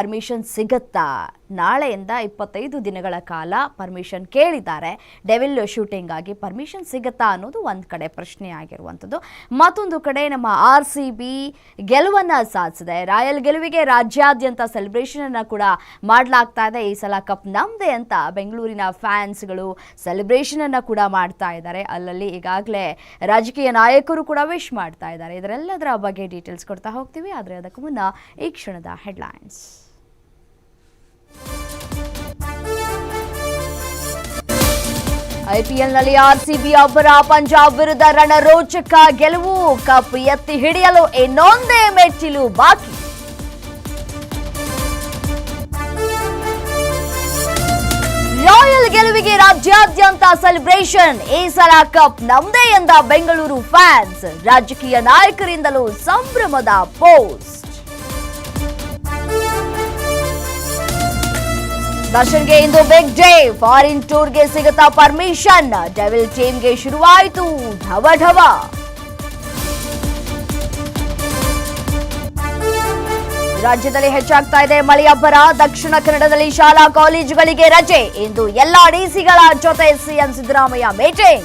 Permission ಸಿಗುತ್ತಾ? ನಾಳೆಯಿಂದ ಇಪ್ಪತ್ತೈದು ದಿನಗಳ ಕಾಲ ಪರ್ಮಿಷನ್ ಕೇಳಿದ್ದಾರೆ. ಡೆವಿಲ್ ಶೂಟಿಂಗ್ ಆಗಿ ಪರ್ಮಿಷನ್ ಸಿಗುತ್ತಾ ಅನ್ನೋದು ಒಂದು ಕಡೆ ಪ್ರಶ್ನೆ ಆಗಿರುವಂಥದ್ದು. ಮತ್ತೊಂದು ಕಡೆ ನಮ್ಮ ಆರ್ ಸಿ ಬಿ ಗೆಲುವನ್ನು ಸಾಧಿಸಿದೆ. ರಾಯಲ್ ಗೆಲುವಿಗೆ ರಾಜ್ಯಾದ್ಯಂತ ಸೆಲೆಬ್ರೇಷನ್ ಅನ್ನ ಕೂಡ ಮಾಡಲಾಗ್ತಾ ಇದೆ. ಈ ಸಲ ಕಪ್ ನಮ್ದೆ ಅಂತ ಬೆಂಗಳೂರಿನ ಫ್ಯಾನ್ಸ್ಗಳು ಸೆಲೆಬ್ರೇಷನ್ ಅನ್ನ ಕೂಡ ಮಾಡ್ತಾ ಇದ್ದಾರೆ. ಅಲ್ಲಲ್ಲಿ ಈಗಾಗಲೇ ರಾಜಕೀಯ ನಾಯಕರು ಕೂಡ ವಿಶ್ ಮಾಡ್ತಾ ಇದ್ದಾರೆ. ಇದರೆಲ್ಲದರ ಬಗ್ಗೆ ಡೀಟೇಲ್ಸ್ ಕೊಡ್ತಾ ಹೋಗ್ತೀವಿ. ಆದರೆ ಅದಕ್ಕೂ ಮುನ್ನ ಈ ಕ್ಷಣದ ಹೆಡ್ಲೈನ್ಸ್ ಐಪಿಎಲ್ನಲ್ಲಿ ಆರ್ಸಿಬಿ ಒಬ್ಬರ ಪಂಜಾಬ್ ವಿರುದ್ಧ ರಣರೋಚಕ ಗೆಲುವು ಕಪ್ ಎತ್ತಿ ಹಿಡಿಯಲು ಇನ್ನೊಂದೇ ಮೆಟ್ಟಿಲು ಬಾಕಿ. ರಾಯಲ್ ಗೆಲುವಿಗೆ ರಾಜ್ಯಾದ್ಯಂತ ಸೆಲೆಬ್ರೇಷನ್, ಈ ಸಲ ಕಪ್ ನಮ್ದೇ ಎಂದ ಬೆಂಗಳೂರು ಫ್ಯಾನ್ಸ್, ರಾಜಕೀಯ ನಾಯಕರಿಂದಲೂ ಸಂಭ್ರಮದ ಪೋಸ್ಟ್ ದರ್ಶನ್ಗೆ ಇಂದು ಬಿಗ್ ಡೇ ಫಾರಿನ್ ಟೂರ್ಗೆ ಸಿಗುತ್ತಾ ಪರ್ಮಿಷನ್ ಡೆವಿಲ್ ಟೀಮ್ಗೆ ಶುರುವಾಯಿತು. ಢವ ಢವ. ರಾಜ್ಯದಲ್ಲಿ ಹೆಚ್ಚಾಗ್ತಾ ಇದೆ ಮಳೆಯಬ್ಬರ. ದಕ್ಷಿಣ ಕನ್ನಡದಲ್ಲಿ ಶಾಲಾ ಕಾಲೇಜುಗಳಿಗೆ ರಜೆ. ಇಂದು ಎಲ್ಲಾ ಡಿಸಿಗಳ ಜೊತೆ ಸಿಎಂ ಸಿದ್ದರಾಮಯ್ಯ ಮೀಟಿಂಗ್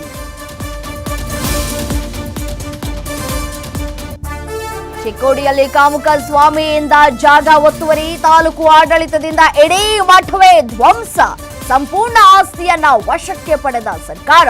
ಚಿಕ್ಕೋಡಿಯಲ್ಲಿ ಕಾಮುಕ ಸ್ವಾಮಿಯಿಂದ ಜಾಗ ಒತ್ತುವರಿ ತಾಲೂಕು ಆಡಳಿತದಿಂದ ಇಡೀ ಮಠವೇ ಧ್ವಂಸ. ಸಂಪೂರ್ಣ ಆಸ್ತಿಯನ್ನ ವಶಕ್ಕೆ ಪಡೆದ ಸರ್ಕಾರ.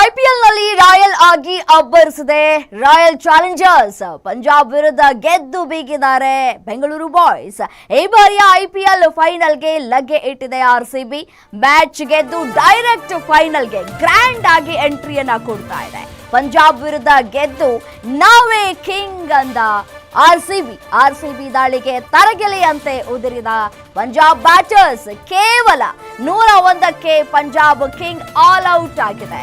ಐಪಿಎಲ್ನಲ್ಲಿ ರಾಯಲ್ ಆಗಿ ಅಬ್ಬರಿಸಿದೆ. ರಾಯಲ್ ಚಾಲೆಂಜರ್ಸ್ ಪಂಜಾಬ್ ವಿರುದ್ಧ ಗೆದ್ದು ಬೀಗಿದ್ದಾರೆ. ಬೆಂಗಳೂರು ಬಾಯ್ಸ್ ಈ ಬಾರಿಯ ಐಪಿಎಲ್ ಫೈನಲ್ಗೆ ಲಗ್ಗೆ ಇಟ್ಟಿದೆ ಆರ್ ಸಿ ಬಿ. ಮ್ಯಾಚ್ ಗೆದ್ದು ಡೈರೆಕ್ಟ್ ಫೈನಲ್ಗೆ ಗ್ರ್ಯಾಂಡ್ ಆಗಿ ಎಂಟ್ರಿಯನ್ನ ಕೊಡ್ತಾ ಇದೆ. ಪಂಜಾಬ್ ವಿರುದ್ಧ ಗೆದ್ದು ನಾವೇ ಕಿಂಗ್ ಅಂದ ಸಿ ಬಿ ದಾಳಿಗೆ ತರಗೆಲೆಯಂತೆ ಉದುರಿದ ಪಂಜಾಬ್ ಬ್ಯಾಟರ್ಸ್ ಕೇವಲ ನೂರ ಒಂದಕ್ಕೆ ಪಂಜಾಬ್ ಕಿಂಗ್ ಆಲ್ ಔಟ್ ಆಗಿದೆ.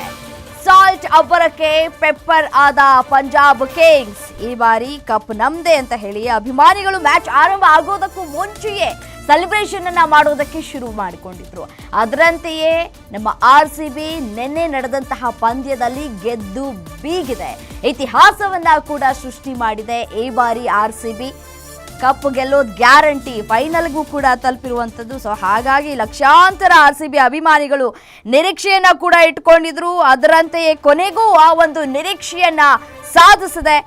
ಸಾಲ್ಟ್ ಅಬ್ಬರಕ್ಕೆ ಪೆಪ್ಪರ್ ಆದ ಪಂಜಾಬ್ ಕಿಂಗ್ಸ್ ಈ ಬಾರಿ ಕಪ್ ನಮ್ದೆ ಅಂತ ಹೇಳಿ ಅಭಿಮಾನಿಗಳು ಮ್ಯಾಚ್ ಆರಂಭ ಆಗೋದಕ್ಕೂ ಮುಂಚೆಯೇ ಸೆಲೆಬ್ರೇಷನ್ ಅನ್ನ ಮಾಡೋದಕ್ಕೆ ಶುರು ಮಾಡಿಕೊಂಡಿದ್ರು. ಅದರಂತೆಯೇ ನಮ್ಮ ಆರ್ ಸಿ ಬಿ ನಿನ್ನೆ ನಡೆದಂತಹ ಪಂದ್ಯದಲ್ಲಿ ಗೆದ್ದು ಬೀಗಿದೆ. ಇತಿಹಾಸವನ್ನ ಕೂಡ ಸೃಷ್ಟಿ ಮಾಡಿದೆ ಈ ಬಾರಿ ಆರ್ ಸಿ ಬಿ ಕಪ್ ಗೆಲ್ಲೋದು ಗ್ಯಾರಂಟಿ ಫೈನಲ್ಗೂ ಕೂಡ ತಲುಪಿರುವಂಥದ್ದು. ಸೊ ಹಾಗಾಗಿ ಲಕ್ಷಾಂತರ ಆರ್ ಸಿ ಬಿ ಅಭಿಮಾನಿಗಳು ನಿರೀಕ್ಷೆಯನ್ನು ಕೂಡ ಇಟ್ಕೊಂಡಿದ್ರು. ಅದರಂತೆಯೇ ಕೊನೆಗೂ ಆ ಒಂದು ನಿರೀಕ್ಷೆಯನ್ನು ಸಾಧಿಸಿದೆ.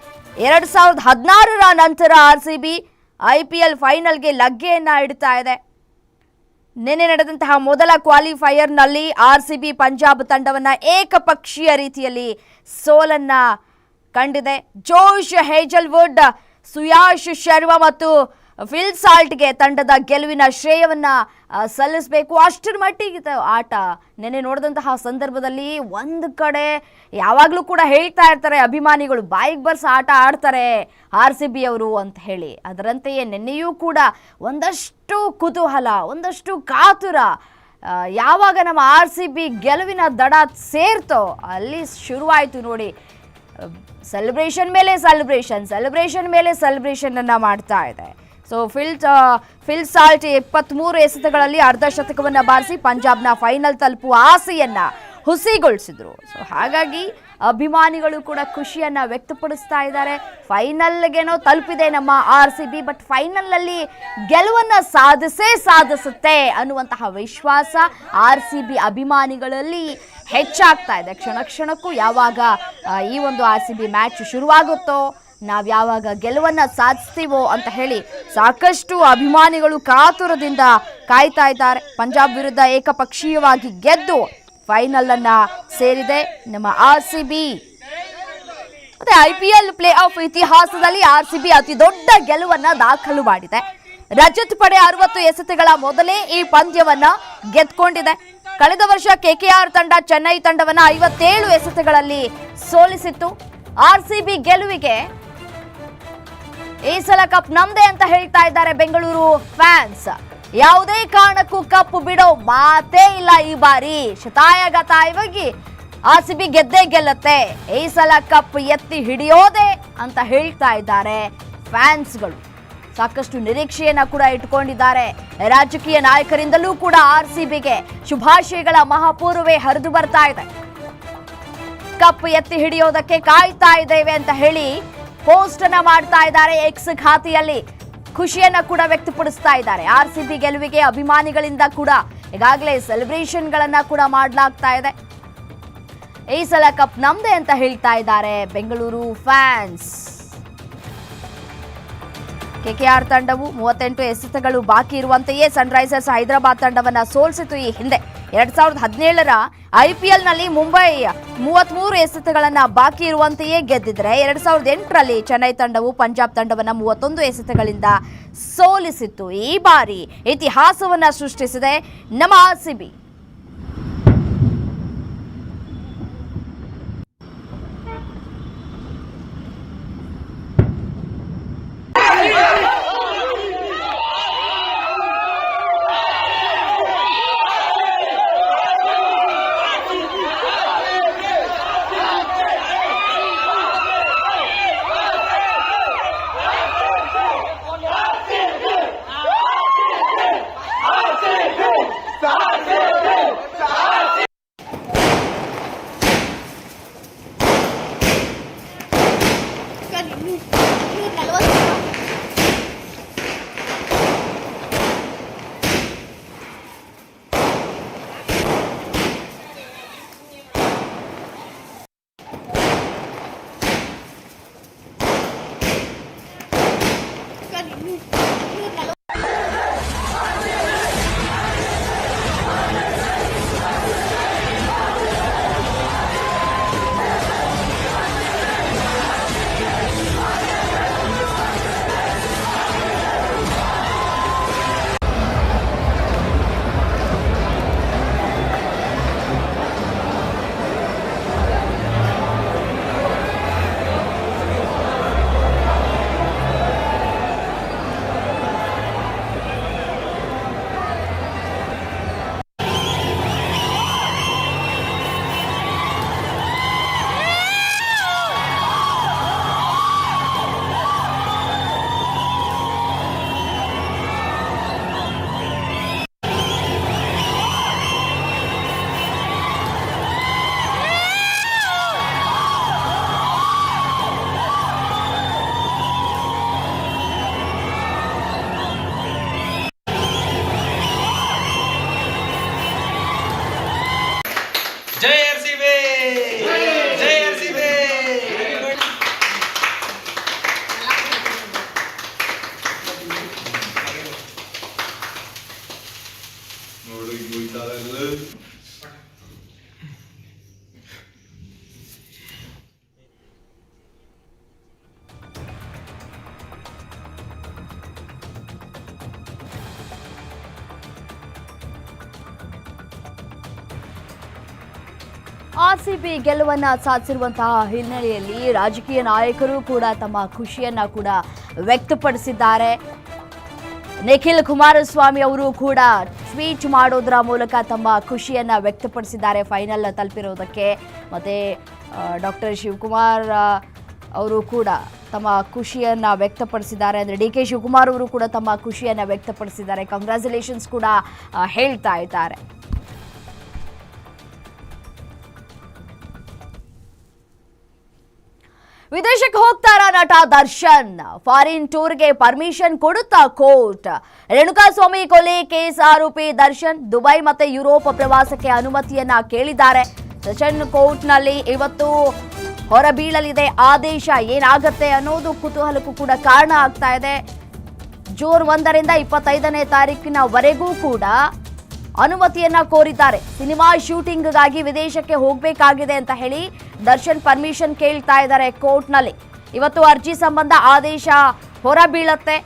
ಎರಡು ಸಾವಿರದ ಹದಿನಾರರ ನಂತರ R C B I P L ಫೈನಲ್ಗೆ ಲಗ್ಗೆಯನ್ನು ಇಡ್ತಾ ಇದೆ. ನಿನ್ನೆ ನಡೆದಂತಹ ಮೊದಲ ಕ್ವಾಲಿಫೈಯರ್ನಲ್ಲಿ ಆರ್ ಸಿ ಬಿ ಪಂಜಾಬ್ ತಂಡವನ್ನು ಏಕಪಕ್ಷೀಯ ರೀತಿಯಲ್ಲಿ ಸೋಲನ್ನು ಕಂಡಿದೆ. ಜೋಶ್ ಹೇಜಲ್ವುಡ್ ಸುಯಾಶ್ ಶರ್ಮಾ ಮತ್ತು ಫಿಲ್ ಸಾಲ್ಟ್ಗೆ ತಂಡದ ಗೆಲುವಿನ ಶ್ರೇಯವನ್ನ ಸಲ್ಲಿಸಬೇಕು. ಅಷ್ಟರ ಮಟ್ಟಿಗೆ ಆಟ ನೆನ್ನೆ ನೋಡಿದಂತಹ ಸಂದರ್ಭದಲ್ಲಿ ಒಂದು ಕಡೆ ಯಾವಾಗಲೂ ಕೂಡ ಹೇಳ್ತಾ ಇರ್ತಾರೆ ಅಭಿಮಾನಿಗಳು, ಬಾಯಿಗೆ ಬರ್ಸ ಆಟ ಆಡ್ತಾರೆ ಆರ್ ಸಿ ಬಿ ಅವರು ಅಂತ ಹೇಳಿ. ಅದರಂತೆಯೇ ನೆನ್ನೆಯೂ ಕೂಡ ಒಂದಷ್ಟು ಕುತೂಹಲ, ಒಂದಷ್ಟು ಕಾತುರ ಯಾವಾಗ ನಮ್ಮ ಆರ್ ಸಿ ಬಿ ಗೆಲುವಿನ ದಡ ಸೇರ್ತೋ, ಅಲ್ಲಿ ಶುರುವಾಯಿತು ನೋಡಿ. ಸೆಲೆಬ್ರೇಷನ್ ಮೇಲೆ ಸೆಲೆಬ್ರೇಷನ್ ಸೆಲೆಬ್ರೇಷನ್ ಮೇಲೆ ಸೆಲೆಬ್ರೇಷನ್ ಅನ್ನ ಮಾಡ್ತಾ ಇದೆ. ಸೊ ಫಿಲ್ ಫಿಲ್ ಸಾಲ್ಟ್ ಇಪ್ಪತ್ತ್ಮೂರು ಎಸೆತಗಳಲ್ಲಿ ಅರ್ಧ ಶತಕವನ್ನು ಬಾರಿಸಿ ಪಂಜಾಬ್ನ ಫೈನಲ್ ತಲುಪುವ ಆಸೆಯನ್ನ ಹುಸಿಗೊಳಿಸಿದ್ರು. ಸೊ ಹಾಗಾಗಿ ಅಭಿಮಾನಿಗಳು ಕೂಡ ಖುಷಿಯನ್ನ ವ್ಯಕ್ತಪಡಿಸ್ತಾ ಇದ್ದಾರೆ. ಫೈನಲ್ಗೇನೋ ತಲುಪಿದೆ ನಮ್ಮ ಆರ್ ಸಿ ಬಿ ಬಟ್ ಫೈನಲ್ನಲ್ಲಿ ಗೆಲುವನ್ನ ಸಾಧಿಸೇ ಸಾಧಿಸುತ್ತೆ ಅನ್ನುವಂತಹ ವಿಶ್ವಾಸ ಆರ್ ಸಿ ಬಿ ಅಭಿಮಾನಿಗಳಲ್ಲಿ ಹೆಚ್ಚಾಗ್ತಾ ಇದೆ. ಕ್ಷಣ ಕ್ಷಣಕ್ಕೂ ಯಾವಾಗ ಈ ಒಂದು ಆರ್ ಸಿ ಬಿ ಮ್ಯಾಚ್ ಶುರುವಾಗುತ್ತೋ, ನಾವು ಯಾವಾಗ ಗೆಲುವನ್ನ ಸಾಧಿಸ್ತೀವೋ ಅಂತ ಹೇಳಿ ಸಾಕಷ್ಟು ಅಭಿಮಾನಿಗಳು ಕಾತುರದಿಂದ ಕಾಯ್ತಾ ಇದ್ದಾರೆ. ಪಂಜಾಬ್ ವಿರುದ್ಧ ಏಕಪಕ್ಷೀಯವಾಗಿ ಗೆದ್ದು ಫೈನಲ್ ಅನ್ನ ಸೇರಿದೆ. ನಮ್ಮ ಆರ್ ಸಿ ಬಿ. ಮತ್ತೆ I P L play off ಇತಿಹಾಸದಲ್ಲಿ ಆರ್ ಸಿ ಬಿ ಅತಿ ದೊಡ್ಡ ಗೆಲುವನ್ನ ದಾಖಲು ಮಾಡಿದೆ. ರಜತ್ ಪಡೆ ಅರವತ್ತು ಎಸೆತಗಳ ಮೊದಲೇ ಈ ಪಂದ್ಯವನ್ನ ಗೆದ್ಕೊಂಡಿದೆ. ಕಳೆದ ವರ್ಷ ಕೆಕೆಆರ್ ತಂಡ ಚೆನ್ನೈ ತಂಡವನ್ನ ಐವತ್ತೇಳು ಎಸೆತಗಳಲ್ಲಿ ಸೋಲಿಸಿತ್ತು. ಆರ್ ಸಿ ಬಿ ಗೆಲುವಿಗೆ ಈ ಸಲ ಕಪ್ ನಮ್ದೇ ಅಂತ ಹೇಳ್ತಾ ಇದ್ದಾರೆ ಬೆಂಗಳೂರು ಫ್ಯಾನ್ಸ್. ಯಾವುದೇ ಕಾರಣಕ್ಕೂ ಕಪ್ ಬಿಡೋ ಮಾತೇ ಇಲ್ಲ ಈ ಬಾರಿ. ಶತಾಯಗತಾಯವಾಗಿ ಆರ್ ಸಿ ಬಿ ಗೆದ್ದೇ ಗೆಲ್ಲತ್ತೆ. ಈ ಸಲ ಕಪ್ ಎತ್ತಿ ಹಿಡಿಯೋದೆ ಅಂತ ಹೇಳ್ತಾ ಇದ್ದಾರೆ ಫ್ಯಾನ್ಸ್ಗಳು. ಸಾಕಷ್ಟು ನಿರೀಕ್ಷೆಯನ್ನ ಕೂಡ ಇಟ್ಕೊಂಡಿದ್ದಾರೆ ರಾಜಕೀಯ ನಾಯಕರಿಂದಲೂ ಕೂಡ ಆರ್ ಸಿ ಬಿಗೆ ಶುಭಾಶಯಗಳ ಮಹಾಪೂರ್ವೇ ಹರಿದು ಬರ್ತಾ ಇದೆ. ಕಪ್ ಎತ್ತಿ ಹಿಡಿಯೋದಕ್ಕೆ ಕಾಯ್ತಾ ಇದ್ದೇವೆ ಅಂತ ಹೇಳಿ ಪೋಸ್ಟ್ ಅನ್ನ ಮಾಡ್ತಾ ಇದ್ದಾರೆ ಎಕ್ಸ್ ಖಾತೆಯಲ್ಲಿ. ಖುಷಿಯನ್ನ ಕೂಡ ವ್ಯಕ್ತಪಡಿಸ್ತಾ ಇದ್ದಾರೆ. ಆರ್ ಸಿ ಗೆಲುವಿಗೆ ಅಭಿಮಾನಿಗಳಿಂದ ಕೂಡ ಈಗಾಗಲೇ ಸೆಲೆಬ್ರೇಷನ್ಗಳನ್ನ ಕೂಡ ಮಾಡಲಾಗ್ತಾ ಇದೆ. ಈ ಸಲ ಕಪ್ ನಮ್ದೇ ಅಂತ ಹೇಳ್ತಾ ಇದ್ದಾರೆ ಬೆಂಗಳೂರು ಫ್ಯಾನ್ಸ್. ಕೆಕೆಆರ್ ತಂಡವು ಮೂವತ್ತೆಂಟು ಎಸೆತಗಳು ಬಾಕಿ ಇರುವಂತೆಯೇ ಸನ್ರೈಸರ್ಸ್ ಹೈದರಾಬಾದ್ ತಂಡವನ್ನ ಸೋಲಿಸಿತು ಈ ಹಿಂದೆ. ಎರಡ್ ಸಾವಿರದ ಹದಿನೇಳರ ಐಪಿಎಲ್ನಲ್ಲಿ ಮುಂಬೈ ಮೂವತ್ತ್ಮೂರು ಎಸೆತಗಳನ್ನ ಬಾಕಿ ಇರುವಂತೆಯೇ ಗೆದ್ದಿದ್ರೆ ಎರಡ್ ಸಾವಿರದ ಎಂಟರಲ್ಲಿ ಚೆನ್ನೈ ತಂಡವು ಪಂಜಾಬ್ ತಂಡವನ್ನ ಮೂವತ್ತೊಂದು ಎಸೆತಗಳಿಂದ ಸೋಲಿಸಿತ್ತು. ಈ ಬಾರಿ ಇತಿಹಾಸವನ್ನ ಸೃಷ್ಟಿಸಿದೆ ನಮ್ಮ ಜೈ ಆರ್ಸಿಬಿ ಗೆಲುವನ್ನ ಸಾಧಿಸಿರುವಂತಹ ಹಿನ್ನೆಲೆಯಲ್ಲಿ ರಾಜಕೀಯ ನಾಯಕರು ಕೂಡ ತಮ್ಮ ಖುಷಿಯನ್ನ ಕೂಡ ವ್ಯಕ್ತಪಡಿಸಿದ್ದಾರೆ. ನಿಖಿಲ್ ಕುಮಾರಸ್ವಾಮಿ ಅವರು ಕೂಡ ಟ್ವೀಟ್ ಮಾಡೋದ್ರ ಮೂಲಕ ತಮ್ಮ ಖುಷಿಯನ್ನ ವ್ಯಕ್ತಪಡಿಸಿದ್ದಾರೆ ಫೈನಲ್ ತಲುಪಿರೋದಕ್ಕೆ. ಮತ್ತೆ ಡಾಕ್ಟರ್ ಶಿವಕುಮಾರ್ ಅವರು ಕೂಡ ತಮ್ಮ ಖುಷಿಯನ್ನ ವ್ಯಕ್ತಪಡಿಸಿದ್ದಾರೆ. ಅಂದ್ರೆ ಡಿ ಕೆ ಶಿವಕುಮಾರ್ ಅವರು ಕೂಡ ತಮ್ಮ ಖುಷಿಯನ್ನ ವ್ಯಕ್ತಪಡಿಸಿದ್ದಾರೆ. ಕಂಗ್ರ್ಯಾಚುಲೇಷನ್ಸ್ ಕೂಡ ಹೇಳ್ತಾ ಇದ್ದಾರೆ. ವಿದೇಶಕ್ಕೆ ಹೋಗ್ತಾರ ನಟ ದರ್ಶನ್? ಫಾರಿನ್ ಟೂರ್ಗೆ ಪರ್ಮಿಷನ್ ಕೊಡುತ್ತಾ ಕೋರ್ಟ್? ರೇಣುಕಾಸ್ವಾಮಿ ಕೊಲೆ ಕೇಸ್ ಆರೋಪಿ ದರ್ಶನ್ ದುಬೈ ಮತ್ತೆ ಯುರೋಪ್ ಪ್ರವಾಸಕ್ಕೆ ಅನುಮತಿಯನ್ನ ಕೇಳಿದ್ದಾರೆ. ದರ್ಶನ್ ಕೋರ್ಟ್ನಲ್ಲಿ ಇವತ್ತು ಹೊರಬೀಳಲಿದೆ. ಆದೇಶ ಏನಾಗತ್ತೆ ಅನ್ನೋದು ಕುತೂಹಲಕ್ಕೂ ಕೂಡ ಕಾರಣ ಆಗ್ತಾ ಇದೆ. ಜೂನ್ ಒಂದರಿಂದ ಇಪ್ಪತ್ತೈದನೇ ತಾರೀಕಿನವರೆಗೂ ಕೂಡ ಅನುಮತಿಯನ್ನ ಕೋರಿದ್ದಾರೆ. ಸಿನಿಮಾ ಶೂಟಿಂಗ್ಗಾಗಿ ವಿದೇಶಕ್ಕೆ ಹೋಗಬೇಕಾಗಿದೆ ಅಂತ ಹೇಳಿ ದರ್ಶನ್ ಪರ್ಮಿಷನ್ ಕೇಳ್ತಾ ಇದ್ದಾರೆ ಕೋರ್ಟ್ನಲ್ಲಿ. ಇವತ್ತು ಅರ್ಜಿ ಸಂಬಂಧ ಆದೇಶ ಹೊರಬೀಳತ್ತೆ.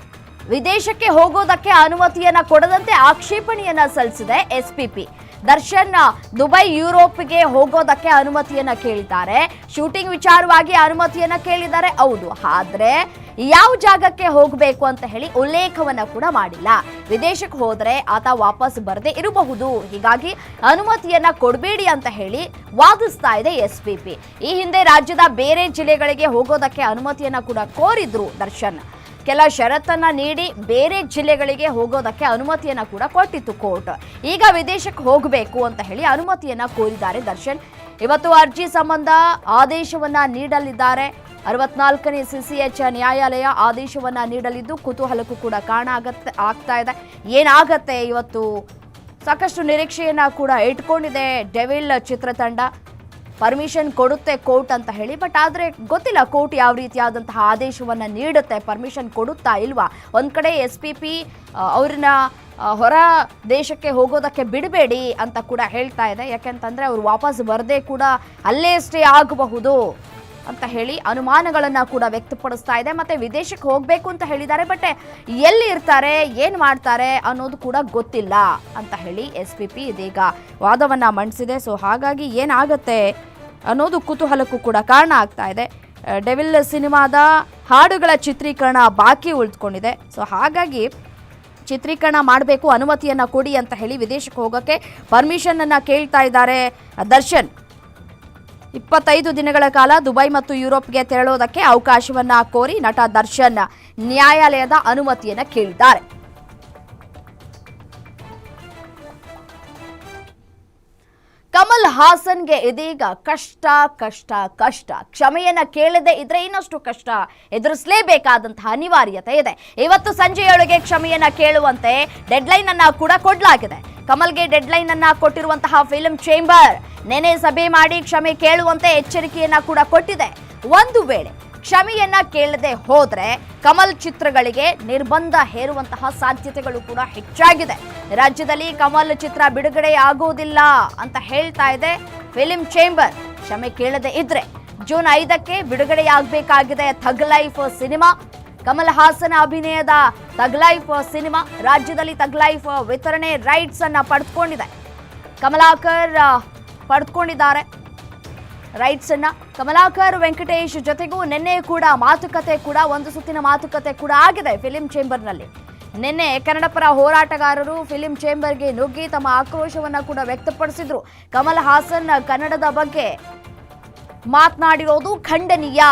ವಿದೇಶಕ್ಕೆ ಹೋಗೋದಕ್ಕೆ ಅನುಮತಿಯನ್ನ ಕೊಡದಂತೆ ಆಕ್ಷೇಪಣೆಯನ್ನ ಸಲ್ಲಿಸಿದೆ ಎಸ್ಪಿಪಿ. ದರ್ಶನ್ ದುಬೈ ಯುರೋಪ್ಗೆ ಹೋಗೋದಕ್ಕೆ ಅನುಮತಿಯನ್ನ ಕೇಳಿದ್ದಾರೆ. ಶೂಟಿಂಗ್ ವಿಚಾರವಾಗಿ ಅನುಮತಿಯನ್ನ ಕೇಳಿದ್ದಾರೆ. ಹೌದು, ಆದ್ರೆ ಯಾವ ಜಾಗಕ್ಕೆ ಹೋಗಬೇಕು ಅಂತ ಹೇಳಿ ಉಲ್ಲೇಖವನ್ನ ಕೂಡ ಮಾಡಿಲ್ಲ. ವಿದೇಶಕ್ಕೆ ಹೋದ್ರೆ ಆತ ವಾಪಸ್ ಬರದೇ ಇರಬಹುದು. ಹೀಗಾಗಿ ಅನುಮತಿಯನ್ನ ಕೊಡಬೇಡಿ ಅಂತ ಹೇಳಿ ವಾದಿಸ್ತಾ ಇದೆ ಎಸ್ಪಿಪಿ ಈ ಹಿಂದೆ ರಾಜ್ಯದ ಬೇರೆ ಜಿಲ್ಲೆಗಳಿಗೆ ಹೋಗೋದಕ್ಕೆ ಅನುಮತಿಯನ್ನ ಕೂಡ ಕೋರಿದ್ರು ದರ್ಶನ್. ಕೆಲ ಷರತ್ತನ್ನು ನೀಡಿ ಬೇರೆ ಜಿಲ್ಲೆಗಳಿಗೆ ಹೋಗೋದಕ್ಕೆ ಅನುಮತಿಯನ್ನ ಕೂಡ ಕೊಟ್ಟಿತ್ತು ಕೋರ್ಟ್. ಈಗ ವಿದೇಶಕ್ಕೆ ಹೋಗಬೇಕು ಅಂತ ಹೇಳಿ ಅನುಮತಿಯನ್ನ ಕೋರಿದ್ದಾರೆ ದರ್ಶನ್. ಇವತ್ತು ಅರ್ಜಿ ಸಂಬಂಧ ಆದೇಶವನ್ನ ನೀಡಲಿದ್ದಾರೆ. ಅರವತ್ನಾಲ್ಕನೇ ಸಿಸಿಎಚ್ ನ್ಯಾಯಾಲಯ ಆದೇಶವನ್ನ ನೀಡಲಿದ್ದು ಕುತೂಹಲಕ್ಕೂ ಕೂಡ ಕಾರಣ ಆಗತ್ತೆ, ಆಗ್ತಾ ಇದೆ. ಏನಾಗತ್ತೆ ಇವತ್ತು? ಸಾಕಷ್ಟು ನಿರೀಕ್ಷೆಯನ್ನ ಕೂಡ ಇಟ್ಕೊಂಡಿದೆ ಡೆವಿಲ್ ಚಿತ್ರತಂಡ. ಪರ್ಮಿಷನ್ ಕೊಡುತ್ತೆ ಕೋರ್ಟ್ ಅಂತ ಹೇಳಿ ಬಟ್ ಆದರೆ ಗೊತ್ತಿಲ್ಲ ಕೋರ್ಟ್ ಯಾವ ರೀತಿಯಾದಂತಹ ಆದೇಶವನ್ನು ನೀಡುತ್ತೆ ಪರ್ಮಿಷನ್ ಕೊಡುತ್ತಾ ಇಲ್ವಾ? ಒಂದು ಕಡೆ ಎಸ್ ಪಿ ಪಿ ಅವ್ರನ್ನ ಹೊರ ದೇಶಕ್ಕೆ ಹೋಗೋದಕ್ಕೆ ಬಿಡಬೇಡಿ ಅಂತ ಕೂಡ ಹೇಳ್ತಾ ಇದೆ. ಯಾಕೆಂತಂದರೆ ಅವರು ವಾಪಸ್ ಬರದೇ ಕೂಡ ಅಲ್ಲೇ ಸ್ಟೇ ಆಗಬಹುದು ಅಂತ ಹೇಳಿ ಅನುಮಾನಗಳನ್ನು ಕೂಡ ವ್ಯಕ್ತಪಡಿಸ್ತಾ ಇದೆ. ಮತ್ತೆ ವಿದೇಶಕ್ಕೆ ಹೋಗಬೇಕು ಅಂತ ಹೇಳಿದ್ದಾರೆ ಬಟ್ ಎಲ್ಲಿ ಇರ್ತಾರೆ, ಏನು ಮಾಡ್ತಾರೆ ಅನ್ನೋದು ಕೂಡ ಗೊತ್ತಿಲ್ಲ ಅಂತ ಹೇಳಿ ಎಸ್ ಪಿ ಪಿ ಇದೀಗ ವಾದವನ್ನು ಮಂಡಿಸಿದೆ. ಸೊ ಹಾಗಾಗಿ ಏನಾಗುತ್ತೆ? ಅನ್ನೋದು ಕುತೂಹಲಕ್ಕೂ ಕೂಡ ಕಾರಣ ಆಗ್ತಾ ಇದೆ. ಡೆವಿಲ್ ಸಿನಿಮಾದ ಹಾಡುಗಳ ಚಿತ್ರೀಕರಣ ಬಾಕಿ ಉಳಿದುಕೊಂಡಿದೆ. ಸೊ, ಹಾಗಾಗಿ ಚಿತ್ರೀಕರಣ ಮಾಡಬೇಕು ಅನುಮತಿಯನ್ನು ಕೊಡಿ ಅಂತ ಹೇಳಿ ವಿದೇಶಕ್ಕೆ ಹೋಗೋಕ್ಕೆ ಪರ್ಮಿಷನನ್ನು ಕೇಳ್ತಾ ಇದ್ದಾರೆ ದರ್ಶನ್. ಇಪ್ಪತ್ತೈದು ದಿನಗಳ ಕಾಲ ದುಬೈ ಮತ್ತು ಯುರೋಪ್ಗೆ ತೆರಳೋದಕ್ಕೆ ಅವಕಾಶವನ್ನು ಕೋರಿ ನಟ ದರ್ಶನ್ ನ್ಯಾಯಾಲಯದ ಅನುಮತಿಯನ್ನು ಕೇಳಿದ್ದಾರೆ. ಕಮಲ್ ಹಾಸನ್ಗೆ ಇದೀಗ ಕಷ್ಟ ಕಷ್ಟ ಕಷ್ಟ. ಕ್ಷಮೆಯನ್ನ ಕೇಳದೆ ಇದ್ರೆ ಇನ್ನಷ್ಟು ಕಷ್ಟ. ಎದುರಿಸಲೇಬೇಕಾದಂತಹ ಅನಿವಾರ್ಯತೆ ಇದೆ. ಇವತ್ತು ಸಂಜೆಯೊಳಗೆ ಕ್ಷಮೆಯನ್ನ ಕೇಳುವಂತೆ ಡೆಡ್ಲೈನ್ ಅನ್ನ ಕೂಡ ಕೊಡಲಾಗಿದೆ. ಕಮಲ್ಗೆ ಡೆಡ್ಲೈನ್ ಅನ್ನ ಕೊಟ್ಟಿರುವಂತಹ ಫಿಲ್ಮ್ ಚೇಂಬರ್ ನೆನೆ ಸಭೆ ಮಾಡಿ ಕ್ಷಮೆ ಕೇಳುವಂತೆ ಎಚ್ಚರಿಕೆಯನ್ನ ಕೂಡ ಕೊಟ್ಟಿದೆ. ಒಂದು ವೇಳೆ ಕ್ಷಮೆಯನ್ನ ಕೇಳದೆ ಹೋದ್ರೆ ಕಮಲ್ ಚಿತ್ರಗಳಿಗೆ ನಿರ್ಬಂಧ ಹೇರುವಂತಹ ಸಾಧ್ಯತೆಗಳು ಕೂಡ ಹೆಚ್ಚಾಗಿದೆ. ರಾಜ್ಯದಲ್ಲಿ ಕಮಲ್ ಚಿತ್ರ ಬಿಡುಗಡೆ ಆಗುವುದಿಲ್ಲ ಅಂತ ಹೇಳ್ತಾ ಇದೆ ಫಿಲಿಂ ಚೇಂಬರ್. ಕ್ಷಮೆ ಕೇಳದೆ ಇದ್ರೆ ಜೂನ್ ಐದಕ್ಕೆ ಬಿಡುಗಡೆಯಾಗಬೇಕಾಗಿದೆ thug life cinema. Kamal Haasan ಅಭಿನಯದ ತಗ್ ಲೈಫ್ ಸಿನಿಮಾ ರಾಜ್ಯದಲ್ಲಿ ತಗ್ ಲೈಫ್ ವಿತರಣೆ ರೈಟ್ಸ್ ಅನ್ನ ಪಡೆದುಕೊಂಡಿದೆ ಕಮಲಾಕರ್ ಪಡೆದುಕೊಂಡಿದ್ದಾರೆ ರೈಟ್ಸ್ ಅನ್ನ ಕಮಲಾಕರ್ ವೆಂಕಟೇಶ್ ಜೊತೆಗೂ ನಿನ್ನೆ ಕೂಡ ಮಾತುಕತೆ ಕೂಡ, ಒಂದು ಸುತ್ತಿನ ಮಾತುಕತೆ ಕೂಡ ಆಗಿದೆ ಫಿಲಿಂ ಚೇಂಬರ್ನಲ್ಲಿ. ನಿನ್ನೆ ಕನ್ನಡ ಪರ ಹೋರಾಟಗಾರರು ಫಿಲಿಂ ಚೇಂಬರ್ಗೆ ನುಗ್ಗಿ ತಮ್ಮ ಆಕ್ರೋಶವನ್ನ ಕೂಡ ವ್ಯಕ್ತಪಡಿಸಿದ್ರು. ಕಮಲ್ ಹಾಸನ್ ಕನ್ನಡದ ಬಗ್ಗೆ ಮಾತನಾಡಿರೋದು ಖಂಡನೀಯ.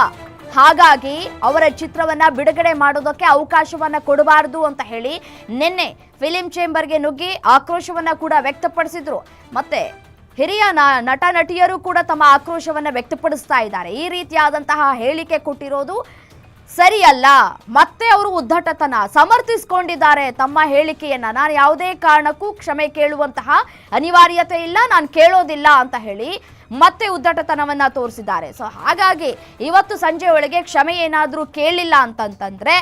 ಹಾಗಾಗಿ ಅವರ ಚಿತ್ರವನ್ನ ಬಿಡುಗಡೆ ಮಾಡೋದಕ್ಕೆ ಅವಕಾಶವನ್ನ ಕೊಡಬಾರದು ಅಂತ ಹೇಳಿ ನಿನ್ನೆ ಫಿಲಿಂ ಚೇಂಬರ್ಗೆ ನುಗ್ಗಿ ಆಕ್ರೋಶವನ್ನ ಕೂಡ ವ್ಯಕ್ತಪಡಿಸಿದ್ರು. ಮತ್ತೆ ಹಿರಿಯ ನಟ ನಟಿಯರು ಕೂಡ ತಮ್ಮ ಆಕ್ರೋಶವನ್ನು ವ್ಯಕ್ತಪಡಿಸ್ತಾ ಇದ್ದಾರೆ. ಈ ರೀತಿಯಾದಂತಹ ಹೇಳಿಕೆ ಕೊಟ್ಟಿರೋದು ಸರಿಯಲ್ಲ, ಮತ್ತೆ ಅವರು ಉದ್ದಟತನ ಸಮರ್ಥಿಸಿಕೊಂಡಿದ್ದಾರೆ ತಮ್ಮ ಹೇಳಿಕೆಯನ್ನ. ನಾನು ಯಾವುದೇ ಕಾರಣಕ್ಕೂ ಕ್ಷಮೆ ಕೇಳುವಂತಹ ಅನಿವಾರ್ಯತೆ ಇಲ್ಲ, ನಾನು ಕೇಳೋದಿಲ್ಲ ಅಂತ ಹೇಳಿ ಮತ್ತೆ ಉದ್ದಟತನವನ್ನ ತೋರಿಸಿದ್ದಾರೆ. ಸೊ ಹಾಗಾಗಿ ಇವತ್ತು ಸಂಜೆ ಒಳಗೆ ಕ್ಷಮೆ ಏನಾದರೂ ಕೇಳಿಲ್ಲ ಅಂತಂತಂದ್ರೆ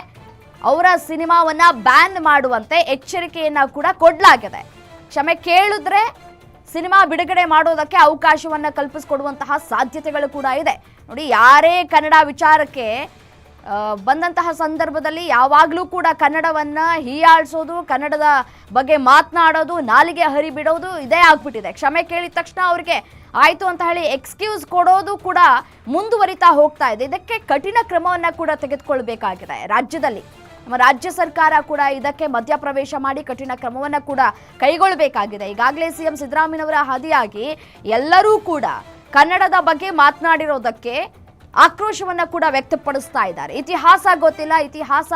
ಅವರ ಸಿನಿಮಾವನ್ನ ಬ್ಯಾನ್ ಮಾಡುವಂತೆ ಎಚ್ಚರಿಕೆಯನ್ನ ಕೂಡ ಕೊಡ್ಲಾಗಿದೆ. ಕ್ಷಮೆ ಕೇಳಿದ್ರೆ ಸಿನಿಮಾ ಬಿಡುಗಡೆ ಮಾಡೋದಕ್ಕೆ ಅವಕಾಶವನ್ನು ಕಲ್ಪಿಸಿಕೊಡುವಂತಹ ಸಾಧ್ಯತೆಗಳು ಕೂಡ ಇದೆ. ನೋಡಿ, ಯಾರೇ ಕನ್ನಡ ವಿಚಾರಕ್ಕೆ ಬಂದಂತಹ ಸಂದರ್ಭದಲ್ಲಿ ಯಾವಾಗಲೂ ಕೂಡ ಕನ್ನಡವನ್ನು ಹೀಯಾಳಿಸೋದು, ಕನ್ನಡದ ಬಗ್ಗೆ ಮಾತನಾಡೋದು, ನಾಲಿಗೆ ಹರಿಬಿಡೋದು ಇದೇ ಆಗ್ಬಿಟ್ಟಿದೆ. ಕ್ಷಮೆ ಕೇಳಿದ ತಕ್ಷಣ ಅವ್ರಿಗೆ ಆಯಿತು ಅಂತ ಹೇಳಿ ಎಕ್ಸ್ಕ್ಯೂಸ್ ಕೊಡೋದು ಕೂಡ ಮುಂದುವರಿತಾ ಹೋಗ್ತಾ ಇದೆ. ಇದಕ್ಕೆ ಕಠಿಣ ಕ್ರಮವನ್ನು ಕೂಡ ತೆಗೆದುಕೊಳ್ಬೇಕಾಗಿದೆ ರಾಜ್ಯದಲ್ಲಿ. ರಾಜ್ಯ ಸರ್ಕಾರ ಕೂಡ ಇದಕ್ಕೆ ಮಧ್ಯಪ್ರವೇಶ ಮಾಡಿ ಕಠಿಣ ಕ್ರಮವನ್ನು ಕೂಡ ಕೈಗೊಳ್ಳಬೇಕಾಗಿದೆ. ಈಗಾಗಲೇ ಸಿಎಂ ಸಿದ್ದರಾಮಯ್ಯನವರ ಹಾದಿಯಾಗಿ ಎಲ್ಲರೂ ಕೂಡ ಕನ್ನಡದ ಬಗ್ಗೆ ಮಾತನಾಡಿರೋದಕ್ಕೆ ಆಕ್ರೋಶವನ್ನು ಕೂಡ ವ್ಯಕ್ತಪಡಿಸ್ತಾ ಇದ್ದಾರೆ. ಇತಿಹಾಸ ಗೊತ್ತಿಲ್ಲ, ಇತಿಹಾಸ